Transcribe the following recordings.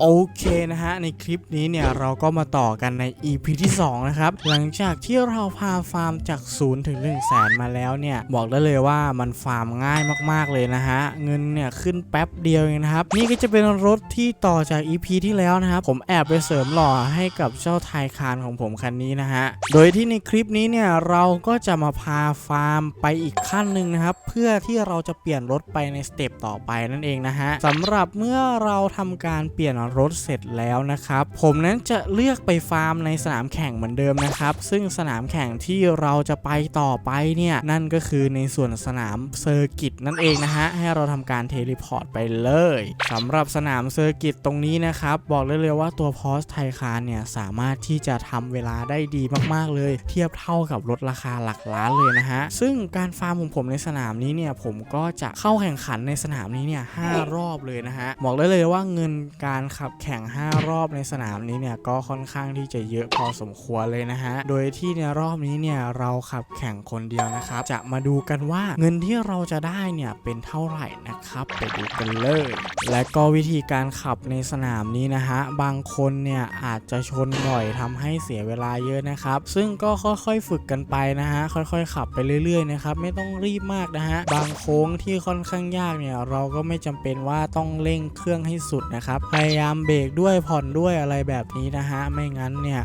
โอเคนะฮะในคลิปนี้เนี่ยเราก็มาต่อกันใน EP ที่ 2 นะครับ หลังจากที่เราพาฟาร์มจาก 0 ถึง 1 0 0 0 0แสนมาแล้วเนี่ย บอกได้เลยว่ามันฟาร์มง่ายมากๆเลยนะฮะ เงินเนี่ยขึ้นแป๊บเดียวเองนะครับ นี่ก็จะเป็นรถที่ต่อจาก EP ที่แล้วนะครับ ผมแอบไปเสริมหล่อให้กับเจ้าไทยคานของผมคันนี้นะฮะ โดยที่ในคลิปนี้เนี่ยเราก็จะมาพาฟาร์มไปอีกขั้นหนึ่งนะครับเพื่อที่เราจะเปลี่ยนรถไปในสเต็ปต่อไปนั่นเองนะฮะสำหรับเมื่อเราทำการเปลี่ยนรถเสร็จแล้วนะครับ ผมนั้นจะเลือกไปฟาร์มในสนามแข่งเหมือนเดิมนะครับ ซึ่งสนามแข่งที่เราจะไปต่อไปเนี่ย นั่นก็คือในส่วนสนามเซอร์กิตนั่นเองนะฮะ ให้เราทำการเทเลพอร์ตไปเลยสำหรับสนามเซอร์กิตตรงนี้นะครับ บอกได้เลยว่าตัวพอสไทคานเนี่ย สามารถที่จะทำเวลาได้ดีมากๆเลย เทียบเท่ากับรถราคาหลักล้านเลยนะฮะ ซึ่งการฟาร์มของผมในสนามนี้เนี่ยผมก็จะเข้าแข่งขันในสนามนี้เนี่ยห้ารอบเลยนะฮะบอกได้เลยว่าเงินการขับแข่ง 5 รอบในสนามนี้เนี่ยก็ค่อนข้างที่จะเยอะพอสมควรเลยนะฮะ โดยที่ในรอบนี้เนี่ยเราขับแข่งคนเดียวนะครับ จะมาดูกันว่าเงินที่เราจะได้เนี่ยเป็นเท่าไหร่นะครับไปดูกันเลย และก็วิธีการขับในสนามนี้นะฮะบางคนเนี่ยอาจจะชนบ่อยทำให้เสียเวลาเยอะนะครับ ซึ่งก็ค่อยๆฝึกกันไปนะฮะค่อยๆ ขับไปเรื่อยๆนะครับไม่ต้องรีบมากนะฮะบางโค้งที่ค่อนข้างยากเนี่ยเราก็ไม่จำเป็นว่าต้องเร่งเครื่องให้สุดนะครับพยายามามเบรกด้วยผ่อนด้วยอะไรแบบนี้นะฮะ ไม่งั้นเนี่ย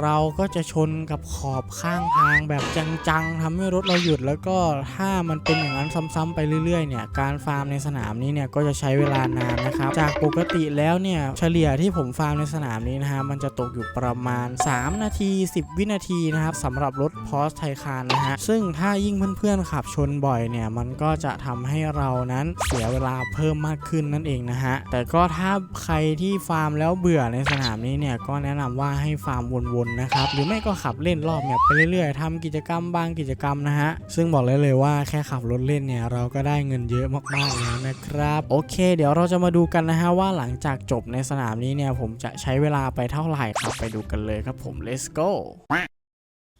เราก็จะชนกับขอบข้างทางแบบจังๆทำให้รถเราหยุดแล้วก็ถ้ามันเป็นอย่างนั้นซ้ำๆไปเรื่อยๆเนี่ยการฟาร์มในสนามนี้เนี่ยก็จะใช้เวลานานนะครับ จากปกติแล้วเนี่ยเฉลี่ยที่ผมฟาร์มในสนามนี้นะฮะมันจะตกอยู่ประมาณ 3 นาที 10 วินาทีนะครับสำหรับรถพอสไทคานนะฮะซึ่งถ้ายิ่งเพื่อนๆขับชนบ่อยเนี่ยมันก็จะทำให้เรานั้นเสียเวลาเพิ่มมากขึ้นนั่นเองนะฮะแต่ก็ถ้าใครที่ฟาร์มแล้วเบื่อในสนามนี้เนี่ยก็แนะนำว่าให้ฟาร์มวนๆนะครับหรือไม่ก็ขับเล่นรอบเนี่ยไปเรื่อยๆทำกิจกรรมบางกิจกรรมนะฮะซึ่งบอกเลยเลยว่าแค่ขับรถเล่นเนี่ยเราก็ได้เงินเยอะมากๆแล้วนะครับโอเค เดี๋ยวเราจะมาดูกันนะฮะว่าหลังจากจบในสนามนี้เนี่ยผมจะใช้เวลาไปเท่าไหร่ครับไปดูกันเลยครับผม let's go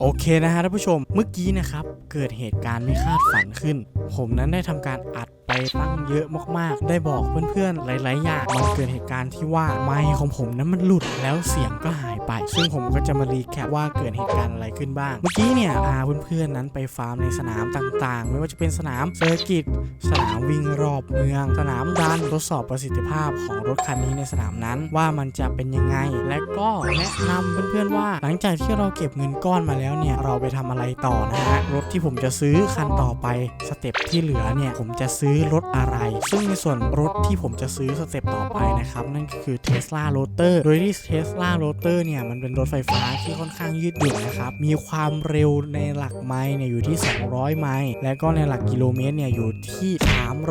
โอเคนะฮะท่านผู้ชมเมื่อกี้นะครับเกิดเหตุการณ์ไม่คาดฝันขึ้น ผมนั้นได้ทำการอัด ตั้งเยอะมากๆ ได้บอกเพื่อนๆ หลายๆ อย่างมันเกิดเหตุการณ์ที่ว่าไมค์ของผมนั้นมันหลุดแล้วเสียงก็หายไป ซึ่งผมก็จะมารีแคปว่าเกิดเหตุการณ์อะไรขึ้นบ้าง เมื่อกี้เนี่ยพาเพื่อนๆ นั้นไปฟาร์มในสนามต่างๆ ไม่ว่าจะเป็นสนามเซอร์กิต สนามวิ่งรอบเมือง สนามดันทดสอบประสิทธิภาพของรถคันนี้ในสนามนั้นว่ามันจะเป็นยังไง และก็แนะนำเพื่อนๆ ว่า หลังจากที่เราเก็บเงินก้อนมาแล้วเนี่ยเราไปทำอะไรต่อนะฮะ รถที่ผมจะซื้อคันต่อไปสเต็ปที่เหลือเนี่ยผมจะซื้อรถอะไร ซึ่งในส่วนรถที่ผมจะซื้อสเต็ปต่อไปนะครับ นั่นก็คือ Tesla Roadster โดยที่ Tesla Roadster เนี่ย มันเป็นรถไฟฟ้าที่ค่อนข้างยืดหยุ่นนะครับ มีความเร็วในหลักไมล์เนี่ยอยู่ที่ 200 ไมล์และก็ในหลักกิโลเมตรเนี่ยอยู่ที่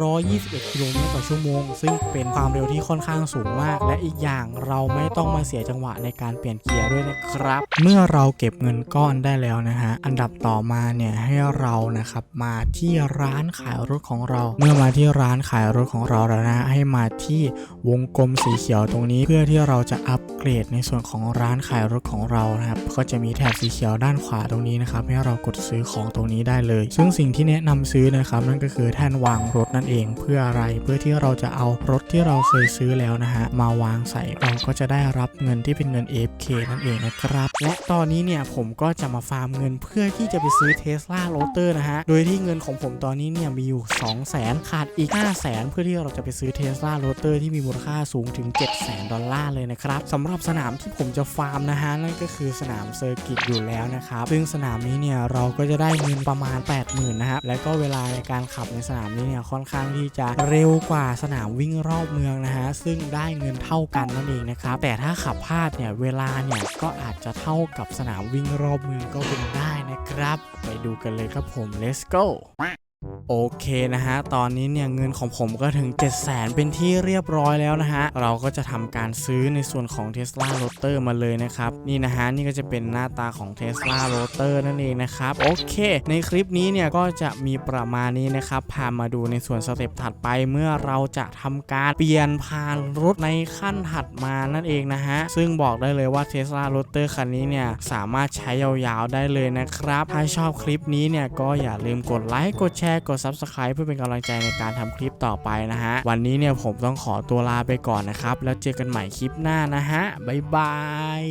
321 กิโลเมตรต่อชั่วโมง ซึ่งเป็นความเร็วที่ค่อนข้างสูงมาก และอีกอย่างเราไม่ต้องมาเสียจังหวะในการเปลี่ยนเกียร์ด้วยนะครับ เมื่อเราเก็บเงินก้อนได้แล้วนะฮะอันดับต่อมาเนี่ยให้เรานะครับมาที่ร้านขายรถของเราเมื่อมาาที่ร้านขายรถของเราแล้วนะให้มาที่วงกลมสีเขียวตรงนี้ เพื่อที่เราจะอัปเกรดในส่วนของร้านขายรถของเรานะครับก็จะมีแถบสีเขียวด้านขวาตรงนี้นะครับให้เรากดซื้อของตรงนี้ได้เลย ซึ่งสิ่งที่แนะนำซื้อนะครับนั่นก็คือแท่นวางรถนั่นเอง เพื่ออะไรเพื่อที่เราจะเอารถที่เราเคยซื้อแล้วนะฮะมาวางใส่เราก็จะได้รับเงินที่เป็นเงิน AFK นั่นเองนะครับและตอนนี้เนี่ยผมก็จะมาฟาร์มเงินเพื่อที่จะไปซื้อ Tesla Roadster นะฮะโดยที่เงินของผมตอนนี้เนี่ยมีอยู่ 2 0 0 0 0ขาดอีก 5 0 0 0 0 0เพื่อที่เราจะไปซื้อ Tesla Roadster ที่มีมูลค่าสูงถึง 7 0 0 0 0 0ดอลลาร์เลยนะครับสำหรับสนามที่ผมจะฟาร์มนะฮะ นั่นก็คือสนามเซอร์กิตอยู่แล้วนะครับ ซึ่งสนามนี้เนี่ยเราก็จะได้เงินประมาณ 80,000นะครับและก็เวลาในการขับในสนามนี้เนี่ยค่อนข้างที่จะเร็วกว่าสนามวิ่งรอบเมืองนะฮะซึ่งได้เงินเท่ากันนั่นเองนะครับแต่ถ้าขับพลาดเนี่ยเวลาเนี่ยก็อาจจะเท่ากับสนามวิ่งรอบเมืองก็เป็นได้นะครับ ไปดูกันเลยครับผม let's go โอเคนะฮะ ตอนนี้เนี่ยเงินของผมก็ถึง 7 0 0 0 0 0 เป็นที่เรียบร้อยแล้วนะฮะ เราก็จะทำการซื้อในส่วนของ Tesla Roadster มาเลยนะครับ นี่นะฮะ นี่ก็จะเป็นหน้าตาของ Tesla Roadster นั่นเองนะครับ โอเค ในคลิปนี้เนี่ยก็จะมีประมาณนี้นะครับ พามาดูในส่วนสเต็ปถัดไปเมื่อเราจะทำการเปลี่ยนผ่านรถในขั้นถัดมานั่นเองนะฮะ ซึ่งบอกได้เลยว่า Tesla Roadster คันนี้เนี่ยสามารถใช้ยาวๆได้เลยนะครับ ถ้าชอบคลิปนี้เนี่ยก็อย่าลืมกดไลค์ กดแชร์ กดด Subscribe เพื่อเป็นกำลังใจในการทำคลิปต่อไปนะฮะ วันนี้เนี่ยผมต้องขอตัวลาไปก่อนนะครับ แล้วเจอกันใหม่คลิปหน้านะฮะ บ๊ายบาย